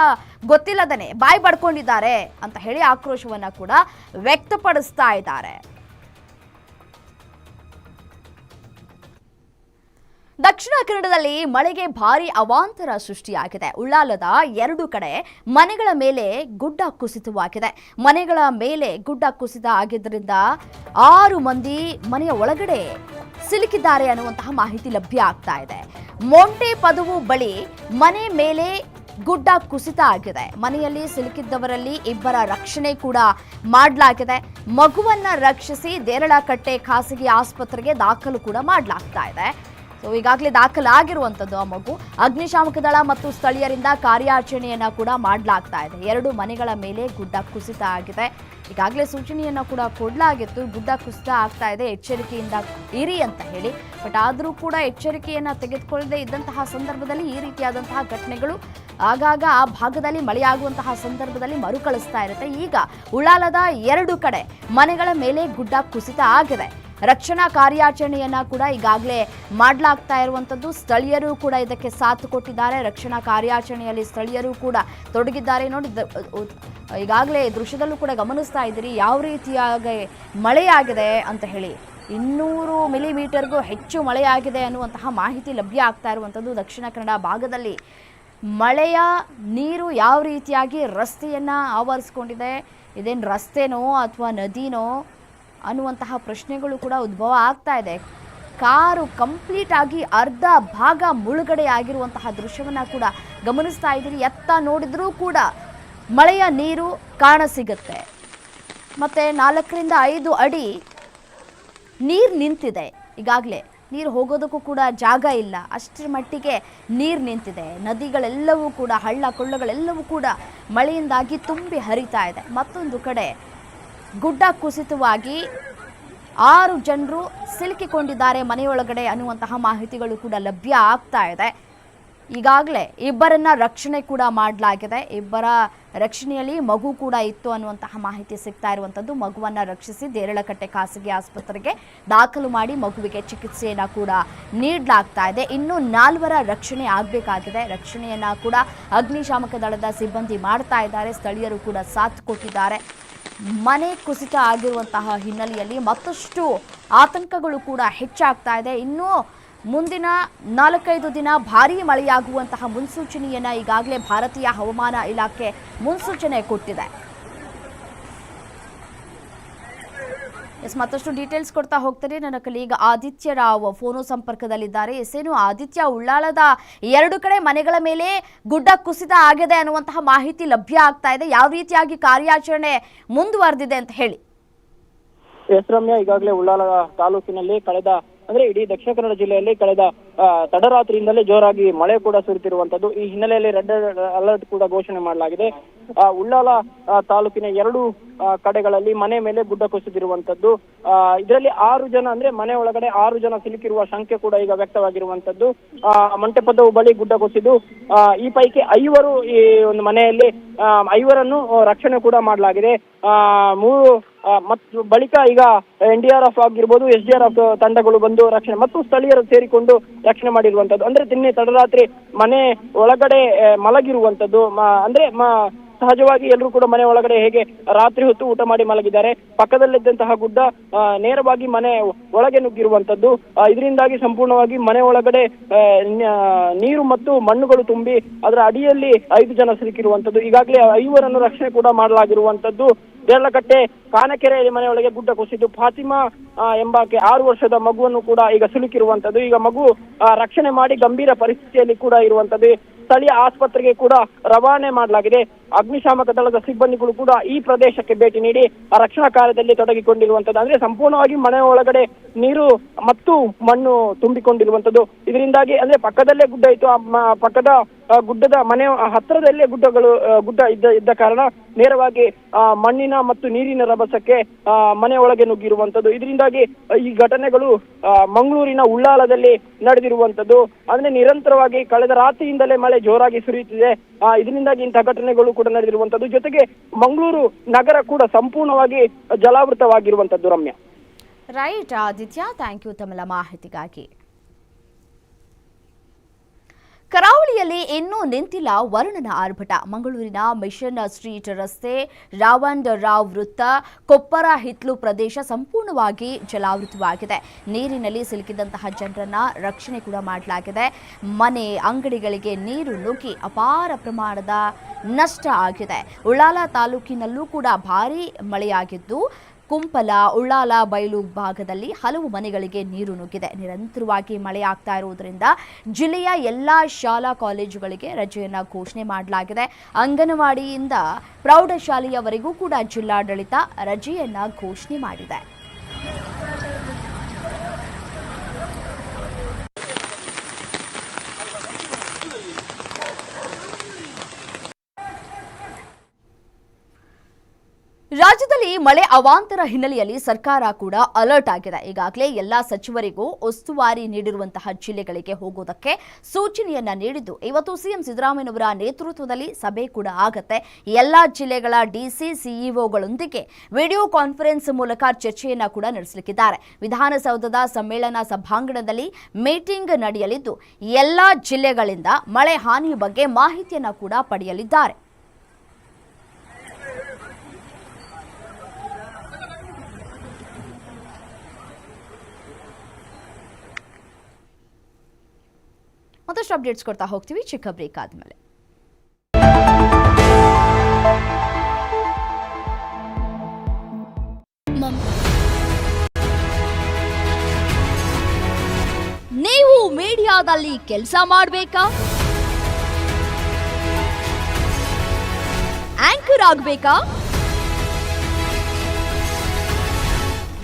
ಗೊತ್ತಿಲ್ಲದನೆ ಬಾಯಿ ಪಡ್ಕೊಂಡಿದ್ದಾರೆ ಅಂತ ಹೇಳಿ ಆಕ್ರೋಶವನ್ನು ಕೂಡ ವ್ಯಕ್ತಪಡಿಸ್ತಾ ಇದ್ದಾರೆ. ದಕ್ಷಿಣ ಕನ್ನಡದಲ್ಲಿ ಮಳೆಗೆ ಭಾರಿ ಅವಾಂತರ ಸೃಷ್ಟಿಯಾಗಿದೆ. ಉಳ್ಳಾಲದ ಎರಡು ಕಡೆ ಮನೆಗಳ ಮೇಲೆ ಗುಡ್ಡ ಕುಸಿತವಾಗಿದೆ. ಮನೆಗಳ ಮೇಲೆ ಗುಡ್ಡ ಕುಸಿತ ಆಗಿದ್ದರಿಂದ ಆರು ಮಂದಿ ಮನೆಯ ಒಳಗಡೆ ಸಿಲುಕಿದ್ದಾರೆ ಅನ್ನುವಂತಹ ಮಾಹಿತಿ ಲಭ್ಯ ಆಗ್ತಾ ಇದೆ. ಮೊಂಟೆ ಪದವು ಬಳಿ ಮನೆ ಮೇಲೆ ಗುಡ್ಡ ಕುಸಿತ ಆಗಿದೆ. ಮನೆಯಲ್ಲಿ ಸಿಲುಕಿದ್ದವರಲ್ಲಿ ಇಬ್ಬರ ರಕ್ಷಣೆ ಕೂಡ ಮಾಡಲಾಗಿದೆ. ಮಗುವನ್ನ ರಕ್ಷಿಸಿ ದೇರಳಕಟ್ಟೆ ಖಾಸಗಿ ಆಸ್ಪತ್ರೆಗೆ ದಾಖಲು ಕೂಡ ಮಾಡಲಾಗ್ತಾ ಇದೆ. ಸೊ ಈಗಾಗಲೇ ದಾಖಲಾಗಿರುವಂಥದ್ದು ಆ ಮಗು. ಅಗ್ನಿಶಾಮಕ ದಳ ಮತ್ತು ಸ್ಥಳೀಯರಿಂದ ಕಾರ್ಯಾಚರಣೆಯನ್ನ ಕೂಡ ಮಾಡಲಾಗ್ತಾ ಇದೆ. ಎರಡು ಮನೆಗಳ ಮೇಲೆ ಗುಡ್ಡ ಕುಸಿತ ಆಗಿದೆ. ಈಗಾಗಲೇ ಸೂಚನೆಯನ್ನು ಕೂಡ ಕೊಡಲಾಗಿತ್ತು. ಗುಡ್ಡ ಕುಸಿತ ಆಗ್ತಾ ಇದೆ. ಎಚ್ಚರಿಕೆಯಿಂದ ಇರಿ ಅಂತ ಹೇಳಿ. ಬಟ್ ಆದರೂ ಕೂಡ ಎಚ್ಚರಿಕೆಯನ್ನು ತೆಗೆದುಕೊಳ್ಳದೆ ಇದ್ದಂತಹ ಸಂದರ್ಭದಲ್ಲಿ ಈ ರೀತಿಯಾದಂತಹ ಘಟನೆಗಳು ಆಗಾಗ ಆ ಭಾಗದಲ್ಲಿ ಮಳೆಯಾಗುವಂತಹ ಸಂದರ್ಭದಲ್ಲಿ ಮರುಕಳಿಸ್ತಾ ಇರುತ್ತೆ. ಈಗ ಉಳ್ಳಾಲದ ಎರಡು ಕಡೆ ಮನೆಗಳ ಮೇಲೆ ಗುಡ್ಡ ಕುಸಿತ ಆಗಿದೆ. ರಕ್ಷಣಾ ಕಾರ್ಯಾಚರಣೆಯನ್ನ ಕೂಡ ಈಗಾಗಲೇ ಮಾಡಲಾಗ್ತಾ ಇರುವಂಥದ್ದು ಸ್ಥಳೀಯರು ಕೂಡ ಇದಕ್ಕೆ ಸಾಥ್ ಕೊಟ್ಟಿದ್ದಾರೆ. ರಕ್ಷಣಾ ಕಾರ್ಯಾಚರಣೆಯಲ್ಲಿ ಸ್ಥಳೀಯರು ಕೂಡ ತೊಡಗಿದ್ದಾರೆ. ನೋಡಿ ಈಗಾಗಲೇ ದೃಶ್ಯದಲ್ಲೂ ಕೂಡ ಗಮನಿಸ್ತಾ ಇದ್ದೀರಿ. ಯಾವ ರೀತಿಯಾಗಿ ಮಳೆಯಾಗಿದೆ ಅಂತ ಹೇಳಿ. ಇನ್ನೂರು ಮಿಲಿಮೀಟರ್ಗೂ ಹೆಚ್ಚು ಮಳೆಯಾಗಿದೆ ಅನ್ನುವಂತಹ ಮಾಹಿತಿ ಲಭ್ಯ ಆಗ್ತಾ ಇರುವಂಥದ್ದು ದಕ್ಷಿಣ ಕನ್ನಡ ಭಾಗದಲ್ಲಿ. ಮಳೆಯ ನೀರು ಯಾವ ರೀತಿಯಾಗಿ ರಸ್ತೆಯನ್ನು ಆವರಿಸ್ಕೊಂಡಿದೆ? ಇದೇನು ರಸ್ತೆನೋ ಅಥವಾ ನದಿನೋ? ಅನ್ನುವಂತಹ ಪ್ರಶ್ನೆಗಳು ಕೂಡ ಉದ್ಭವ ಆಗ್ತಾ ಇದೆ. ಕಾರು ಕಂಪ್ಲೀಟ್ ಆಗಿ ಅರ್ಧ ಭಾಗ ಮುಳುಗಡೆ ಆಗಿರುವಂತಹ ದೃಶ್ಯವನ್ನು ಕೂಡ ಗಮನಿಸ್ತಾ ಇದ್ದೀರಿ. ಎತ್ತ ನೋಡಿದ್ರೂ ಕೂಡ ಮಳೆಯ ನೀರು ಕಾಣ ಸಿಗುತ್ತೆ ಮತ್ತು ನಾಲ್ಕರಿಂದ ಐದು ಅಡಿ ನೀರು ನಿಂತಿದೆ. ಈಗಾಗಲೇ ನೀರು ಹೋಗೋದಕ್ಕೂ ಕೂಡ ಜಾಗ ಇಲ್ಲ. ಅಷ್ಟರ ಮಟ್ಟಿಗೆ ನೀರು ನಿಂತಿದೆ. ನದಿಗಳೆಲ್ಲವೂ ಕೂಡ, ಹಳ್ಳ ಕೊಳ್ಳಗಳೆಲ್ಲವೂ ಕೂಡ ಮಳೆಯಿಂದಾಗಿ ತುಂಬಿ ಹರಿತಾ ಇದೆ. ಮತ್ತೊಂದು ಕಡೆ ಗುಡ್ಡ ಕುಸಿತವಾಗಿ ಆರು ಜನರು ಸಿಲುಕಿಕೊಂಡಿದ್ದಾರೆ. ಮನೆಯೊಳಗಡೆ ಅನ್ನುವಂತಹ ಮಾಹಿತಿಗಳು ಕೂಡ ಲಭ್ಯ ಆಗ್ತಾ ಇದೆ. ಈಗಾಗಲೇ ಇಬ್ಬರನ್ನ ರಕ್ಷಣೆ ಕೂಡ ಮಾಡಲಾಗಿದೆ. ಇಬ್ಬರ ರಕ್ಷಣೆಯಲ್ಲಿ ಮಗು ಕೂಡ ಇತ್ತು ಅನ್ನುವಂತಹ ಮಾಹಿತಿ ಸಿಗ್ತಾ ಇರುವಂಥದ್ದು. ಮಗುವನ್ನ ರಕ್ಷಿಸಿ ದೇರಳಕಟ್ಟೆ ಖಾಸಗಿ ಆಸ್ಪತ್ರೆಗೆ ದಾಖಲು ಮಾಡಿ ಮಗುವಿಗೆ ಚಿಕಿತ್ಸೆಯನ್ನು ಕೂಡ ನೀಡಲಾಗ್ತಾ ಇದೆ. ಇನ್ನು ನಾಲ್ವರ ರಕ್ಷಣೆ ಆಗಬೇಕಾಗಿದೆ. ರಕ್ಷಣೆಯನ್ನು ಕೂಡ ಅಗ್ನಿಶಾಮಕ ದಳದ ಸಿಬ್ಬಂದಿ ಮಾಡ್ತಾ ಇದ್ದಾರೆ. ಸ್ಥಳೀಯರು ಕೂಡ ಸಾಥ್ ಕೊಟ್ಟಿದ್ದಾರೆ. ಮನೆ ಕುಸಿತ ಆಗಿರುವಂತಹ ಹಿನ್ನೆಲೆಯಲ್ಲಿ ಮತ್ತಷ್ಟು ಆತಂಕಗಳು ಕೂಡ ಹೆಚ್ಚಾಗ್ತಾ ಇದೆ. ಇನ್ನು ಮುಂದಿನ ನಾಲ್ಕೈದು ದಿನ ಭಾರೀ ಮಳೆಯಾಗುವಂತಹ ಮುನ್ಸೂಚನೆಯನ್ನು ಈಗಾಗಲೇ ಭಾರತೀಯ ಹವಾಮಾನ ಇಲಾಖೆ ಮುನ್ಸೂಚನೆ ಕೊಟ್ಟಿದೆ. ಎಸ್, ಮತ್ತಷ್ಟು ಡೀಟೇಲ್ಸ್ ಕೊಡ್ತಾ ಹೋಗ್ತಾರೆ ನನ್ನ ಕಲೀಗ ಆದಿತ್ಯ ರಾವ್ ಫೋನು ಸಂಪರ್ಕದಲ್ಲಿದ್ದಾರೆ. ಎಸೇನು ಆದಿತ್ಯ ಉಳ್ಳಾಳದ ಎರಡು ಕಡೆ ಮನೆಗಳ ಮೇಲೆ ಗುಡ್ಡ ಕುಸಿತ ಆಗಿದೆ ಅನ್ನುವಂತಹ ಮಾಹಿತಿ ಲಭ್ಯ ಆಗ್ತಾ ಇದೆ. ಯಾವ ರೀತಿಯಾಗಿ ಕಾರ್ಯಾಚರಣೆ ಮುಂದುವರೆದಿದೆ ಅಂತ ಹೇಳಿ. ಎಸ್, ರಮ್ಯ, ಈಗಾಗಲೇ ಉಳ್ಳಾಲ ತಾಲೂಕಿನಲ್ಲಿ ಕಳೆದ, ಅಂದ್ರೆ ಇಡೀ ದಕ್ಷಿಣ ಕನ್ನಡ ಜಿಲ್ಲೆಯಲ್ಲಿ ಕಳೆದ ತಡರಾತ್ರಿಯಿಂದಲೇ ಜೋರಾಗಿ ಮಳೆ ಕೂಡ ಸುರಿತಿರುವಂತದ್ದು. ಈ ಹಿನ್ನೆಲೆಯಲ್ಲಿ ರೆಡ್ ಅಲರ್ಟ್ ಕೂಡ ಘೋಷಣೆ ಮಾಡಲಾಗಿದೆ. ಉಳ್ಳಾಲ ತಾಲೂಕಿನ ಎರಡು ಕಡೆಗಳಲ್ಲಿ ಮನೆ ಮೇಲೆ ಗುಡ್ಡ ಕುಸಿದಿರುವಂತದ್ದು. ಇದರಲ್ಲಿ ಆರು ಜನ ಅಂದ್ರೆ ಮನೆ ಒಳಗಡೆ ಆರು ಜನ ಸಿಲುಕಿರುವ ಶಂಕೆ ಕೂಡ ಈಗ ವ್ಯಕ್ತವಾಗಿರುವಂತದ್ದು. ಮಂಟಪದ ಬಳಿ ಗುಡ್ಡ ಕುಸಿದು ಈ ಪೈಕಿ ಐವರು ಈ ಒಂದು ಮನೆಯಲ್ಲಿ ಐವರನ್ನು ರಕ್ಷಣೆ ಕೂಡ ಮಾಡಲಾಗಿದೆ. ಆ, ಮೂರು ಮತ್ತು ಬಳಿಕ ಈಗ ಎನ್ ಡಿ ಆರ್ ಎಫ್ ಆಗಿರ್ಬೋದು ಎಸ್ ಡಿ ಆರ್ ಎಫ್ ತಂಡಗಳು ಬಂದು ರಕ್ಷಣೆ ಮತ್ತು ಸ್ಥಳೀಯರು ಸೇರಿಕೊಂಡು ರಕ್ಷಣೆ ಮಾಡಿರುವಂತದ್ದು. ಅಂದ್ರೆ ನಿನ್ನೆ ತಡರಾತ್ರಿ ಮನೆ ಒಳಗಡೆ ಮಲಗಿರುವಂತದ್ದು. ಅಂದ್ರೆ ಸಹಜವಾಗಿ ಎಲ್ಲರೂ ಕೂಡ ಮನೆ ಒಳಗಡೆ ಹೇಗೆ ರಾತ್ರಿ ಹೊತ್ತು ಊಟ ಮಾಡಿ ಮಲಗಿದ್ದಾರೆ. ಪಕ್ಕದಲ್ಲಿದ್ದಂತಹ ಗುಡ್ಡ ನೇರವಾಗಿ ಮನೆ ಒಳಗೆ ನುಗ್ಗಿರುವಂತದ್ದು. ಇದರಿಂದಾಗಿ ಸಂಪೂರ್ಣವಾಗಿ ಮನೆ ಒಳಗಡೆ ನೀರು ಮತ್ತು ಮಣ್ಣುಗಳು ತುಂಬಿ, ಅದರ ಅಡಿಯಲ್ಲಿ ಐದು ಜನ ಸಿಲುಕಿರುವಂತದ್ದು. ಈಗಾಗಲೇ ಐವರನ್ನು ರಕ್ಷಣೆ ಕೂಡ ಮಾಡಲಾಗಿರುವಂತದ್ದು. ದೇರ್ಲಕಟ್ಟೆ ಕಾನಕೆರೆ ಮನೆಯೊಳಗೆ ಗುಡ್ಡ ಕುಸಿದ್ದು ಫಾತಿಮಾ ಎಂಬಾಕೆ ಆರು ವರ್ಷದ ಮಗುವನ್ನು ಕೂಡ ಈಗ ಸಿಲುಕಿರುವಂತದ್ದು. ಈಗ ಮಗು ರಕ್ಷಣೆ ಮಾಡಿ ಗಂಭೀರ ಪರಿಸ್ಥಿತಿಯಲ್ಲಿ ಕೂಡ ಇರುವಂತದ್ದು. ಸ್ಥಳೀಯ ಆಸ್ಪತ್ರೆಗೆ ಕೂಡ ರವಾನೆ ಮಾಡಲಾಗಿದೆ. ಅಗ್ನಿಶಾಮಕ ದಳದ ಸಿಬ್ಬಂದಿಗಳು ಕೂಡ ಈ ಪ್ರದೇಶಕ್ಕೆ ಭೇಟಿ ನೀಡಿ ಆ ರಕ್ಷಣಾ ಕಾರ್ಯದಲ್ಲಿ ತೊಡಗಿಕೊಂಡಿರುವಂತದ್ದು. ಅಂದ್ರೆ ಸಂಪೂರ್ಣವಾಗಿ ಮನೆ ಒಳಗಡೆ ನೀರು ಮತ್ತು ಮಣ್ಣು ತುಂಬಿಕೊಂಡಿರುವಂತದ್ದು. ಇದರಿಂದಾಗಿ ಅಂದ್ರೆ ಪಕ್ಕದಲ್ಲೇ ಗುಡ್ಡ ಇತ್ತು. ಪಕ್ಕದ ಗುಡ್ಡದ ಮನೆ ಹತ್ತಿರದಲ್ಲೇ ಗುಡ್ಡಗಳು ಗುಡ್ಡ ಇದ್ದ ಇದ್ದ ಕಾರಣ ನೇರವಾಗಿ ಮಣ್ಣಿನ ಮತ್ತು ನೀರಿನ ರಭಸಕ್ಕೆ ಮನೆ ಒಳಗೆ ನುಗ್ಗಿರುವಂತದ್ದು. ಇದರಿಂದಾಗಿ ಈ ಘಟನೆಗಳು ಮಂಗಳೂರಿನ ಉಳ್ಳಾಲದಲ್ಲಿ ನಡೆದಿರುವಂತದ್ದು. ಅಂದ್ರೆ ನಿರಂತರವಾಗಿ ಕಳೆದ ರಾತ್ರಿಯಿಂದಲೇ ಮಳೆ ಜೋರಾಗಿ ಸುರಿಯುತ್ತಿದೆ. ಇದರಿಂದಾಗಿ ಇಂತಹ ಘಟನೆಗಳು ಕೂಡ ನಡೆದಿರುವಂತದ್ದು. ಜೊತೆಗೆ ಮಂಗಳೂರು ನಗರ ಕೂಡ ಸಂಪೂರ್ಣವಾಗಿ ಜಲಾವೃತವಾಗಿರುವಂತದ್ದು Ramya. Right Aditya thank you ತಮ್ಮ ಮಾಹಿತಿಗಾಗಿ. ಕರಾವಳಿಯಲ್ಲಿ ಇನ್ನೂ ನಿಂತಿಲ್ಲ ವರುಣನ ಆರ್ಭಟ. ಮಂಗಳೂರಿನ ಮಿಷನ್ ಸ್ಟ್ರೀಟ್ ರಸ್ತೆ ರಾವಂಡ್ ರಾವ್ ವೃತ್ತ, ಕೊಪ್ಪರ ಹಿತ್ಲು ಪ್ರದೇಶ ಸಂಪೂರ್ಣವಾಗಿ ಜಲಾವೃತವಾಗಿದೆ. ನೀರಿನಲ್ಲಿ ಸಿಲುಕಿದಂತಹ ಜನರನ್ನ ರಕ್ಷಣೆ ಕೂಡ ಮಾಡಲಾಗಿದೆ. ಮನೆ, ಅಂಗಡಿಗಳಿಗೆ ನೀರು ನುಗ್ಗಿ ಅಪಾರ ಪ್ರಮಾಣದ ನಷ್ಟ ಆಗಿದೆ. ಉಳ್ಳಾಲ ತಾಲೂಕಿನಲ್ಲೂ ಕೂಡ ಭಾರೀ ಮಳೆಯಾಗಿದ್ದು ಕುಂಪಲ, ಉಳ್ಳಾಲ ಬಯಲು ಭಾಗದಲ್ಲಿ ಹಲವು ಮನೆಗಳಿಗೆ ನೀರು ನುಗ್ಗಿದೆ. ನಿರಂತರವಾಗಿ ಮಳೆ ಆಗ್ತಾ ಇರುವುದರಿಂದ ಜಿಲ್ಲೆಯ ಎಲ್ಲ ಶಾಲಾ ಕಾಲೇಜುಗಳಿಗೆ ರಜೆಯನ್ನು ಘೋಷಣೆ ಮಾಡಲಾಗಿದೆ. ಅಂಗನವಾಡಿಯಿಂದ ಪ್ರೌಢಶಾಲೆಯವರೆಗೂ ಕೂಡ ಜಿಲ್ಲಾಡಳಿತ ರಜೆಯನ್ನು ಘೋಷಣೆ ಮಾಡಿದೆ. ರಾಜ್ಯದಲ್ಲಿ ಮಳೆ ಅವಾಂತರ ಹಿನ್ನೆಲೆಯಲ್ಲಿ ಸರ್ಕಾರ ಕೂಡ ಅಲರ್ಟ್ ಆಗಿದೆ. ಈಗಾಗಲೇ ಎಲ್ಲಾ ಸಚಿವರಿಗೂ ಉಸ್ತುವಾರಿ ನೀಡಿರುವಂತಹ ಜಿಲ್ಲೆಗಳಿಗೆ ಹೋಗೋದಕ್ಕೆ ಸೂಚನೆಯನ್ನ ನೀಡಿದ್ದು, ಇವತ್ತು ಸಿಎಂ ಸಿದ್ದರಾಮಯ್ಯನವರ ನೇತೃತ್ವದಲ್ಲಿ ಸಭೆ ಕೂಡ ಆಗತ್ತೆ. ಎಲ್ಲಾ ಜಿಲ್ಲೆಗಳ ಡಿಸಿ ಸಿಇಒಗಳೊಂದಿಗೆ ವಿಡಿಯೋ ಕಾನ್ಫರೆನ್ಸ್ ಮೂಲಕ ಚರ್ಚೆಯನ್ನ ಕೂಡ ನಡೆಸಲಿಕ್ಕಿದ್ದಾರೆ. ವಿಧಾನಸೌಧದ ಸಮ್ಮೇಳನ ಸಭಾಂಗಣದಲ್ಲಿ ಮೀಟಿಂಗ್ ನಡೆಯಲಿದ್ದು, ಎಲ್ಲಾ ಜಿಲ್ಲೆಗಳಿಂದ ಮಳೆ ಹಾನಿ ಬಗ್ಗೆ ಮಾಹಿತಿಯನ್ನ ಕೂಡ ಪಡೆಯಲಿದ್ದಾರೆ. ಮತ್ತಷ್ಟು ಅಪ್ಡೇಟ್ಸ್ ಕೊಡ್ತಾ ಹೋಗ್ತೀವಿ. ಚಿಕ್ಕ ಬ್ರೇಕ್ ಆದ್ಮೇಲೆ. ನೀವು ಮೀಡಿಯಾದಲ್ಲಿ ಕೆಲಸ ಮಾಡಬೇಕಾ? ಆಂಕರ್ ಆಗ್ಬೇಕಾ?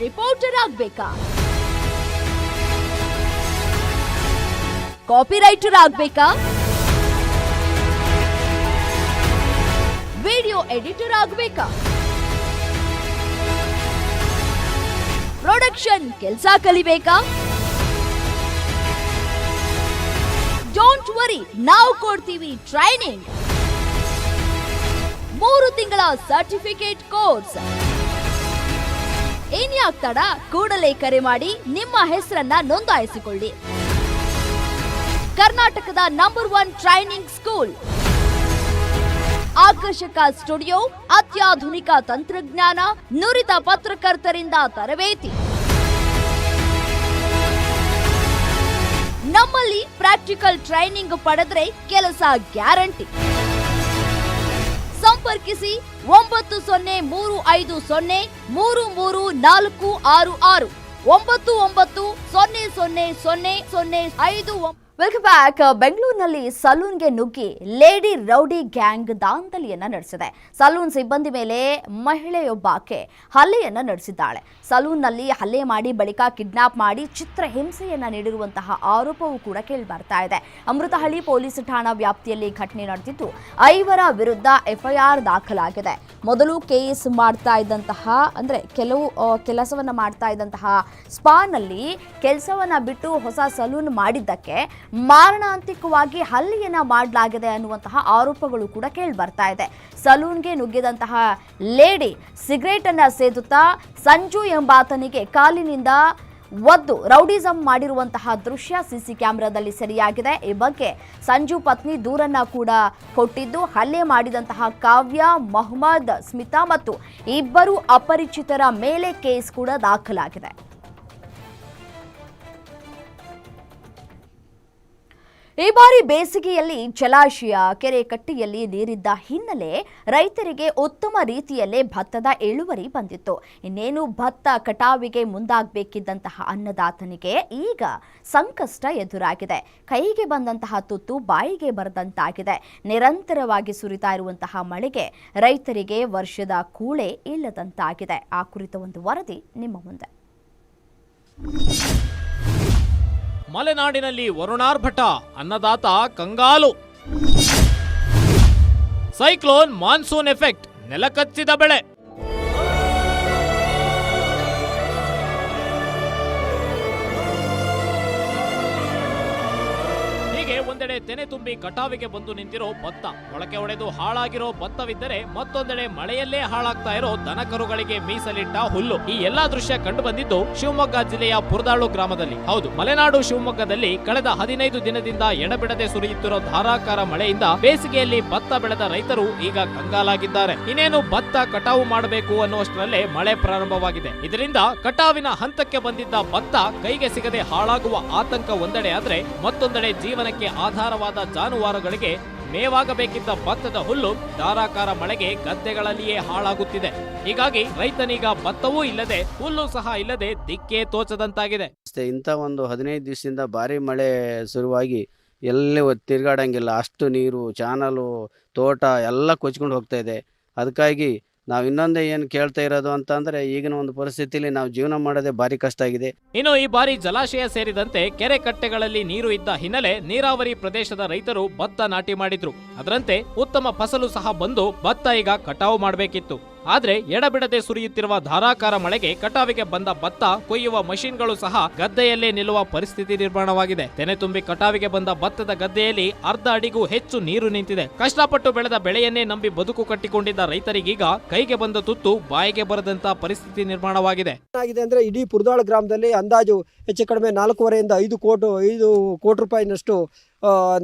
ರಿಪೋರ್ಟರ್ ಆಗ್ಬೇಕಾ? ಕಾಪಿ ರೈಟರ್ ಆಗ್ಬೇಕಾ? ವಿಡಿಯೋ ಎಡಿಟರ್ ಆಗ್ಬೇಕಾ? ಪ್ರೊಡಕ್ಷನ್ ಕೆಲಸ ಕಲಿಬೇಕಾ? ಡೋಂಟ್ ವರಿ ನಾವು ಕೊಡ್ತೀವಿ ಟ್ರೈನಿಂಗ್ ಮೂರು ತಿಂಗಳ ಸರ್ಟಿಫಿಕೇಟ್ ಕೋರ್ಸ್ ಇನ್ಯಾಕ್ ಕೂಡಲೇ ಕರೆ ಮಾಡಿ ನಿಮ್ಮ ಹೆಸರನ್ನ ನೋಂದಾಯಿಸಿಕೊಳ್ಳಿ. ಕರ್ನಾಟಕದ ನಂಬರ್ ಒನ್ ಟ್ರೈನಿಂಗ್ ಸ್ಕೂಲ್ ಆಕರ್ಷಕ ಸ್ಟುಡಿಯೋ ಅತ್ಯಾಧುನಿಕ ತಂತ್ರಜ್ಞಾನ, ನುರಿತ ಪತ್ರಕರ್ತರಿಂದ ತರಬೇತಿ. ನಮ್ಮಲ್ಲಿ ಪ್ರಾಕ್ಟಿಕಲ್ ಟ್ರೈನಿಂಗ್ ಪಡೆದ್ರೆ ಕೆಲಸ ಗ್ಯಾರಂಟಿ ಸಂಪರ್ಕಿಸಿ ಒಂಬತ್ತು ಸೊನ್ನೆ ಮೂರು ಐದು ಸೊನ್ನೆ ಮೂರು ಮೂರು ನಾಲ್ಕು ಆರು ಆರು. ಒಂಬತ್ತು ಒಂಬತ್ತು ಸೊನ್ನೆ ಸೊನ್ನೆ ಸೊನ್ನೆ ಸೊನ್ನೆ ಐದು ವೆಲ್ಕಮ್ ಬ್ಯಾಕ್ ಬೆಂಗಳೂರಿನಲ್ಲಿ ಸಲೂನ್ಗೆ ನುಗ್ಗಿ ಲೇಡಿ ರೌಡಿ ಗ್ಯಾಂಗ್ ದಾಂಧಲಿಯನ್ನ ನಡೆಸಿದೆ ಸಲೂನ್ ಸಿಬ್ಬಂದಿ ಮೇಲೆ ಮಹಿಳೆಯೊಬ್ಬಾಕೆ ಹಲ್ಲೆಯನ್ನ ನಡೆಸಿದ್ದಾಳೆ ಸಲೂನ್ನಲ್ಲಿ ಹಲ್ಲೆ ಮಾಡಿ ಬಳಿಕ ಕಿಡ್ನಾಪ್ ಮಾಡಿ ಚಿತ್ರ ಹಿಂಸೆಯನ್ನ ನೀಡಿರುವಂತಹ ಆರೋಪವೂ ಕೂಡ ಕೇಳಿ ಬರ್ತಾ ಇದೆ ಅಮೃತಹಳ್ಳಿ ಪೊಲೀಸ್ ಠಾಣಾ ವ್ಯಾಪ್ತಿಯಲ್ಲಿ ಘಟನೆ ನಡೆದಿದ್ದು ಐವರ ವಿರುದ್ಧ ಎಫ್ಐಆರ್ ದಾಖಲಾಗಿದೆ ಮೊದಲು ಕೇಸ್ ಮಾಡ್ತಾ ಇದ್ದಂತಹ ಅಂದ್ರೆ ಕೆಲವು ಕೆಲಸವನ್ನು ಕೆಲಸವನ್ನ ಮಾಡ್ತಾ ಇದ್ದಂತಹ ಸ್ಪಾನಲ್ಲಿ ಕೆಲಸವನ್ನ ಬಿಟ್ಟು ಹೊಸ ಸಲೂನ್ ಮಾಡಿದ್ದಕ್ಕೆ ಮಾರಣಾಂತಿಕವಾಗಿ ಹಲ್ಲೆಯನ್ನ ಮಾಡಲಾಗಿದೆ ಅನ್ನುವಂತಹ ಆರೋಪಗಳು ಕೂಡ ಕೇಳಿ ಬರ್ತಾ ಇದೆ. ಸಲೂನ್ಗೆ ನುಗ್ಗಿದಂತಹ ಲೇಡಿ ಸಿಗರೇಟ್ ಅನ್ನ ಸೇದುತ್ತಾ ಸಂಜು ಎಂಬಾತನಿಗೆ ಕಾಲಿನಿಂದ ಒದ್ದು ರೌಡಿಸಂ ಮಾಡಿರುವಂತಹ ದೃಶ್ಯ ಸಿಸಿ ಕ್ಯಾಮೆರಾದಲ್ಲಿ ಸೆರೆಯಾಗಿದೆ. ಈ ಬಗ್ಗೆ ಸಂಜು ಪತ್ನಿ ದೂರನ್ನ ಕೂಡ ಕೊಟ್ಟಿದ್ದು, ಹಲ್ಲೆ ಮಾಡಿದಂತಹ ಕಾವ್ಯ, ಮೊಹಮ್ಮದ್, ಸ್ಮಿತಾ ಮತ್ತು ಇಬ್ಬರು ಅಪರಿಚಿತರ ಮೇಲೆ ಕೇಸ್ ಕೂಡ ದಾಖಲಾಗಿದೆ. ಈ ಬಾರಿ ಬೇಸಿಗೆಯಲ್ಲಿ ಜಲಾಶಯ, ಕೆರೆ ಕಟ್ಟೆಯಲ್ಲಿ ನೀರಿದ್ದ ಹಿನ್ನೆಲೆ ರೈತರಿಗೆ ಉತ್ತಮ ರೀತಿಯಲ್ಲೇ ಭತ್ತದ ಇಳುವರಿ ಬಂದಿತ್ತು. ಇನ್ನೇನು ಭತ್ತ ಕಟಾವಿಗೆ ಮುಂದಾಗಬೇಕಿದ್ದಂತಹ ಅನ್ನದಾತನಿಗೆ ಈಗ ಸಂಕಷ್ಟ ಎದುರಾಗಿದೆ. ಕೈಗೆ ಬಂದಂತಹ ತುತ್ತು ಬಾಯಿಗೆ ಬರದಂತಾಗಿದೆ. ನಿರಂತರವಾಗಿ ಸುರಿತಾ ಇರುವಂತಹ ಮಳೆಗೆ ರೈತರಿಗೆ ವರ್ಷದ ಕೂಳೆ ಇಲ್ಲದಂತಾಗಿದೆ. ಆ ಕುರಿತ ಒಂದು ವರದಿ ನಿಮ್ಮ ಮುಂದೆ. ಮಲೆನಾಡಿನಲ್ಲಿ ವರುಣಾರ್ಭಟ ಅನ್ನದಾತ ಕಂಗಾಲು. ಸೈಕ್ಲೋನ್ ಮಾನ್ಸೂನ್ ಎಫೆಕ್ಟ್ ನೆಲಕಚ್ಚಿದ ಬೆಳೆ. ಒಂದೆಡೆ ತೆನೆ ತುಂಬಿ ಕಟಾವಿಗೆ ಬಂದು ನಿಂತಿರೋ ಭತ್ತ. ಮೊಳಕೆ ಒಡೆದು ಹಾಳಾಗಿರೋ ಭತ್ತವಿದ್ದರೆ ಮತ್ತೊಂದೆಡೆ ಮಳೆಯಲ್ಲೇ ಹಾಳಾಗ್ತಾ ಇರೋ ದನಕರುಗಳಿಗೆ ಮೀಸಲಿಟ್ಟ ಹುಲ್ಲು. ಈ ಎಲ್ಲಾ ದೃಶ್ಯ ಕಂಡು ಬಂದಿದ್ದು ಶಿವಮೊಗ್ಗ ಜಿಲ್ಲೆಯ ಪುರದಾಳು ಗ್ರಾಮದಲ್ಲಿ. ಹೌದು, ಮಲೆನಾಡು ಶಿವಮೊಗ್ಗದಲ್ಲಿ ಕಳೆದ ಹದಿನೈದು ದಿನದಿಂದ ಎಡಬಿಡದೆ ಸುರಿಯುತ್ತಿರೋ ಧಾರಾಕಾರ ಮಳೆಯಿಂದ ಬೇಸಿಗೆಯಲ್ಲಿ ಭತ್ತ ಬೆಳೆದ ರೈತರು ಈಗ ಕಂಗಾಲಾಗಿದ್ದಾರೆ. ಇನ್ನೇನು ಭತ್ತ ಕಟಾವು ಮಾಡಬೇಕು ಅನ್ನುವಷ್ಟರಲ್ಲೇ ಮಳೆ ಪ್ರಾರಂಭವಾಗಿದೆ. ಇದರಿಂದ ಕಟಾವಿನ ಹಂತಕ್ಕೆ ಬಂದಿದ್ದ ಭತ್ತ ಕೈಗೆ ಸಿಗದೆ ಹಾಳಾಗುವ ಆತಂಕ ಒಂದೆಡೆ ಆದರೆ ಮತ್ತೊಂದೆಡೆ ಜೀವನಕ್ಕೆ ಆಧಾರವಾದ ಜಾನುವಾರುಗಳಿಗೆ ಮೇವಾಗಬೇಕಿದ್ದ ಭತ್ತದ ಹುಲ್ಲು ಧಾರಾಕಾರ ಮಳೆಗೆ ಗದ್ದೆಗಳಲ್ಲಿಯೇ ಹಾಳಾಗುತ್ತಿದೆ. ಹೀಗಾಗಿ ರೈತನೀಗ ಭತ್ತವೂ ಇಲ್ಲದೆ ಹುಲ್ಲು ಸಹ ಇಲ್ಲದೆ ದಿಕ್ಕೇ ತೋಚದಂತಾಗಿದೆ. ಇಂಥ ಒಂದು ಹದಿನೈದು ದಿವಸದಿಂದ ಭಾರಿ ಮಳೆ ಶುರುವಾಗಿ ಎಲ್ಲಿ ತಿರ್ಗಾಡಂಗಿಲ್ಲ. ಅಷ್ಟು ನೀರು, ಚಾನಲು, ತೋಟ ಎಲ್ಲ ಕೊಚ್ಕೊಂಡು ಹೋಗ್ತಾ ಇದೆ. ಅದಕ್ಕಾಗಿ ನಾವು ಇನ್ನೊಂದೇ ಏನು ಕೇಳ್ತಾ ಇರೋದು ಅಂತಂದರೆ ಈಗಿನ ಒಂದು ಪರಿಸ್ಥಿತಿಯಲ್ಲಿ ನಾವು ಜೀವನ ಮಾಡೋದೇ ಭಾರಿ ಕಷ್ಟ ಆಗಿದೆ. ಇನ್ನು ಈ ಬಾರಿ ಜಲಾಶಯ ಸೇರಿದಂತೆ ಕೆರೆ ಕಟ್ಟೆಗಳಲ್ಲಿ ನೀರು ಇದ್ದ ಹಿನ್ನೆಲೆ ನೀರಾವರಿ ಪ್ರದೇಶದ ರೈತರು ಭತ್ತ ನಾಟಿ ಮಾಡಿದ್ರು. ಅದರಂತೆ ಉತ್ತಮ ಫಸಲು ಸಹ ಬಂದು ಭತ್ತ ಈಗ ಕಟಾವು ಮಾಡಬೇಕಿತ್ತು. ಆದ್ರೆ ಎಡಬಿಡದೆ ಸುರಿಯುತ್ತಿರುವ ಧಾರಾಕಾರ ಮಳೆಗೆ ಕಟಾವಿಗೆ ಬಂದ ಭತ್ತ, ಕೊಯ್ಯುವ ಮಷಿನ್ಗಳು ಸಹ ಗದ್ದೆಯಲ್ಲೇ ನಿಲ್ಲುವ ಪರಿಸ್ಥಿತಿ ನಿರ್ಮಾಣವಾಗಿದೆ. ತೆನೆ ತುಂಬಿ ಕಟಾವಿಗೆ ಬಂದ ಭತ್ತದ ಗದ್ದೆಯಲ್ಲಿ ಅರ್ಧ ಅಡಿಗೂ ಹೆಚ್ಚು ನೀರು ನಿಂತಿದೆ. ಕಷ್ಟಪಟ್ಟು ಬೆಳೆದ ಬೆಳೆಯನ್ನೇ ನಂಬಿ ಬದುಕು ಕಟ್ಟಿಕೊಂಡಿದ್ದ ರೈತರಿಗೀಗ ಕೈಗೆ ಬಂದ ತುತ್ತು ಬಾಯಿಗೆ ಬರದಂತ ಪರಿಸ್ಥಿತಿ ನಿರ್ಮಾಣವಾಗಿದೆ. ಅಂದರೆ ಇಡೀ ಪುರದಾಳ ಗ್ರಾಮದಲ್ಲಿ ಅಂದಾಜು ಹೆಚ್ಚು ಕಡಿಮೆ ನಾಲ್ಕೂವರೆಯಿಂದ ಐದು ಕೋಟಿ ಐದು ಕೋಟಿ ರೂಪಾಯಿನಷ್ಟು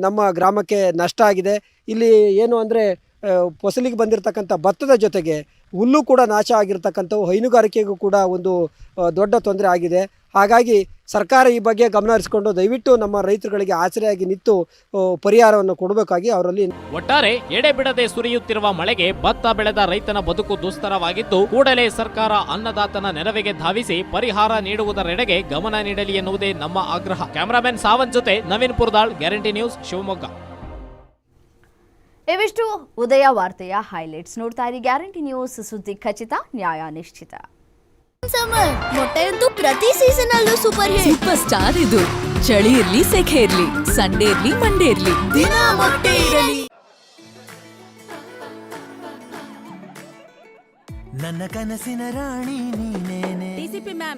ನಮ್ಮ ಗ್ರಾಮಕ್ಕೆ ನಷ್ಟ ಆಗಿದೆ. ಇಲ್ಲಿ ಏನು ಅಂದರೆ ಫಸಲಿಗೆ ಬಂದಿರತಕ್ಕಂಥ ಭತ್ತದ ಜೊತೆಗೆ ಹುಲ್ಲು ಕೂಡ ನಾಶ ಆಗಿರ್ತಕ್ಕಂಥವು ಹೈನುಗಾರಿಕೆಗೂ ಕೂಡ ಒಂದು ದೊಡ್ಡ ತೊಂದರೆ ಆಗಿದೆ. ಹಾಗಾಗಿ ಸರ್ಕಾರ ಈ ಬಗ್ಗೆ ಗಮನ ಹರಿಸಿಕೊಂಡು ದಯವಿಟ್ಟು ನಮ್ಮ ರೈತರುಗಳಿಗೆ ಆಸರೆಯಾಗಿ ನಿಂತು ಪರಿಹಾರವನ್ನು ಕೊಡಬೇಕಾಗಿ ಅವರಲ್ಲಿ ಒಟ್ಟಾರೆ ಎಡೆ ಬಿಡದೆ ಸುರಿಯುತ್ತಿರುವ ಮಳೆಗೆ ಭತ್ತ ಬೆಳೆದ ರೈತನ ಬದುಕು ದುಸ್ತರವಾಗಿದ್ದು, ಕೂಡಲೇ ಸರ್ಕಾರ ಅನ್ನದಾತನ ನೆರವಿಗೆ ಧಾವಿಸಿ ಪರಿಹಾರ ನೀಡುವುದರೆಡೆಗೆ ಗಮನ ನೀಡಲಿ ಎನ್ನುವುದೇ ನಮ್ಮ ಆಗ್ರಹ. ಕ್ಯಾಮರಾಮನ್ ಸಾವಂತ್ ಜೊತೆ ನವೀನ್ ಪುರ್ದಾಳ್, ಗ್ಯಾರಂಟಿ ನ್ಯೂಸ್ ಶಿವಮೊಗ್ಗ. ಇವಿಷ್ಟು ಉದಯ ವಾರ್ತೆಯ ಹೈಲೈಟ್ಸ್ ನೋಡ್ತಾ ಇರಿ. ಗ್ಯಾರಂಟಿ ನ್ಯೂಸ್ ಸುದ್ದಿ ಖಚಿತ ನ್ಯಾಯ ನಿಶ್ಚಿತ. ಸಮರ್ ಮೊಟ್ಟೆಯಂತೂ ಪ್ರತಿ ಸೀಸನ್ ಅಲ್ಲೂ ಸೂಪರ್ ಹಿಟ್. ಸೂಪರ್ ಸ್ಟಾರ್ ಇದು. ಚಳಿ ಇರ್ಲಿ ಸೆಖೆ ಇರ್ಲಿ ಸಂಡೇ ಇರ್ಲಿ ಮಂಡೇ ಇರ್ಲಿ. ದಿನ ಮೊಟ್ಟೆ ಇರಲಿ. ನನ್ನ ಕನಸಿನ ರಾಣಿ ನೀನೇನೆ. DCP ma'am